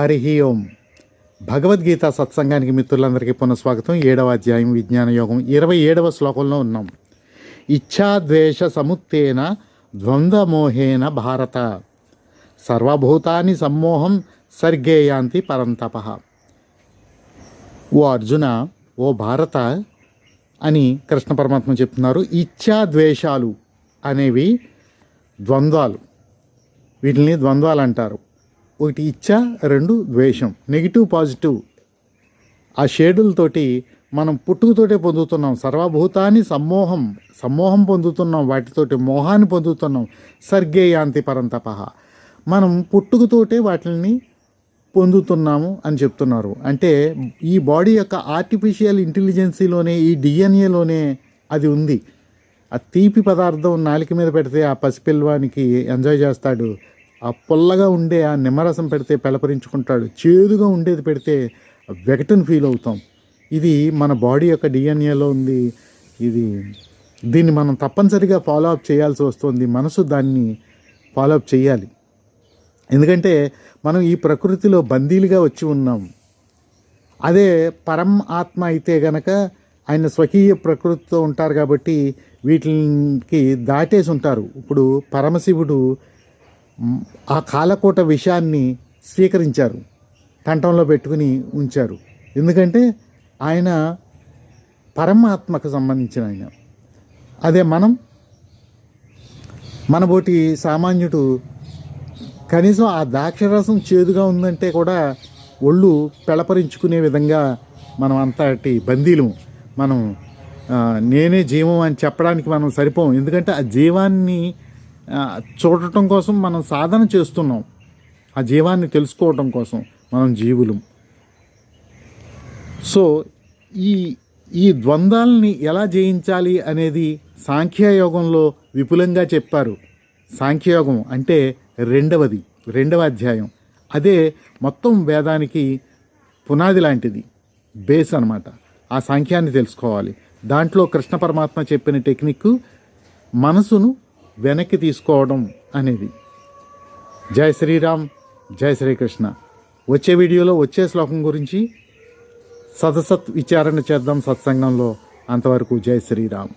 హరి ఓం. భగవద్గీత సత్సంగానికి మిత్రులందరికీ పునఃస్వాగతం. ఏడవ అధ్యాయం విజ్ఞాన యోగం. ఇరవై ఏడవ శ్లోకంలో ఉన్నాం. ఇచ్ఛాద్వేష సముత్తేన ద్వంద్వమోహేన భారత. సర్వభూతాన్ని సమ్మోహం సర్గేయాంతి పరంతప. ఓ అర్జున ఓ భారత అని కృష్ణ పరమాత్మ చెప్తున్నారు. ఇచ్ఛాద్వేషాలు అనేవి ద్వంద్వాలు. వీటిని ద్వంద్వాలు అంటారు. ఒకటి ఇచ్చ రెండు ద్వేషం నెగిటివ్ పాజిటివ్ ఆ షేడులతోటి మనం పుట్టుకతోటే పొందుతున్నాం. సర్వభూతాన్ని సమ్మోహం సమ్మోహం పొందుతున్నాం. వాటితోటి మోహాన్ని పొందుతున్నాం. సర్గేయాంతి పరంతప. మనం పుట్టుకతోటే వాటిని పొందుతున్నాము అని చెప్తున్నారు. అంటే ఈ బాడీ యొక్క ఆర్టిఫిషియల్ ఇంటెలిజెన్సీలోనే ఈ డిఎన్ఏలోనే అది ఉంది. ఆ తీపి పదార్థం నాలిక మీద పెడితే ఆ పసిపిల్లవానికి ఎంజాయ్ చేస్తాడు. ఆ పుల్లగా ఉండే ఆ నిమ్మరసం పెడితే పెలపరించుకుంటాడు చేదుగా ఉండేది పెడితే వెగటన్ ఫీల్ అవుతాం. ఇది మన బాడీ యొక్క డిఎన్ఏలో ఉంది. ఇది దీన్ని మనం తప్పనిసరిగా ఫాలో అప్ చేయాల్సి వస్తుంది. మనసు దాన్ని ఫాలో అప్ చేయాలి. ఎందుకంటే మనం ఈ ప్రకృతిలో బందీలుగా వచ్చి ఉన్నాం. అదే పరం ఆత్మ అయితే గనక ఆయన స్వకీయ ప్రకృతితో ఉంటారు కాబట్టి వీటికి దాటేసి ఉంటారు. ఇప్పుడు పరమశివుడు ఆ కాలకోట విషయాన్ని స్వీకరించారు. కంఠంలో పెట్టుకుని ఉంచారు. ఎందుకంటే ఆయన పరమాత్మకు సంబంధించిన ఆయన. అదే మనం మనబోటి సామాన్యుడు కనీసం ఆ ద్రాక్షరసం చేదుగా ఉందంటే కూడా ఒళ్ళు పెళపరించుకునే విధంగా మనం అంతటి బందీలు మనం నేనే జీవం అని చెప్పడానికి మనం సరిపోం ఎందుకంటే ఆ జీవాన్ని చూడటం కోసం మనం సాధన చేస్తున్నాం. ఆ జీవాన్ని తెలుసుకోవటం కోసం మనం జీవులు. సో ఈ ఈ ద్వంద్వాలని ఎలా జయించాలి అనేది సాంఖ్యయోగంలో విపులంగా చెప్పారు. సాంఖ్యయోగం అంటే రెండవది రెండవ అధ్యాయం. అదే మొత్తం వేదానికి పునాది లాంటిది బేస్ అన్నమాట. ఆ సాంఖ్యాన్ని తెలుసుకోవాలి. దాంట్లో కృష్ణ పరమాత్మ చెప్పిన టెక్నిక్ మనసును వెనక్కి తీసుకోవడం అనేది. జై శ్రీరామ్ జై శ్రీకృష్ణ. వచ్చే వీడియోలో వచ్చే శ్లోకం గురించి సదసత్ విచారణ చేద్దాం సత్సంగంలో. అంతవరకు జై శ్రీరామ్.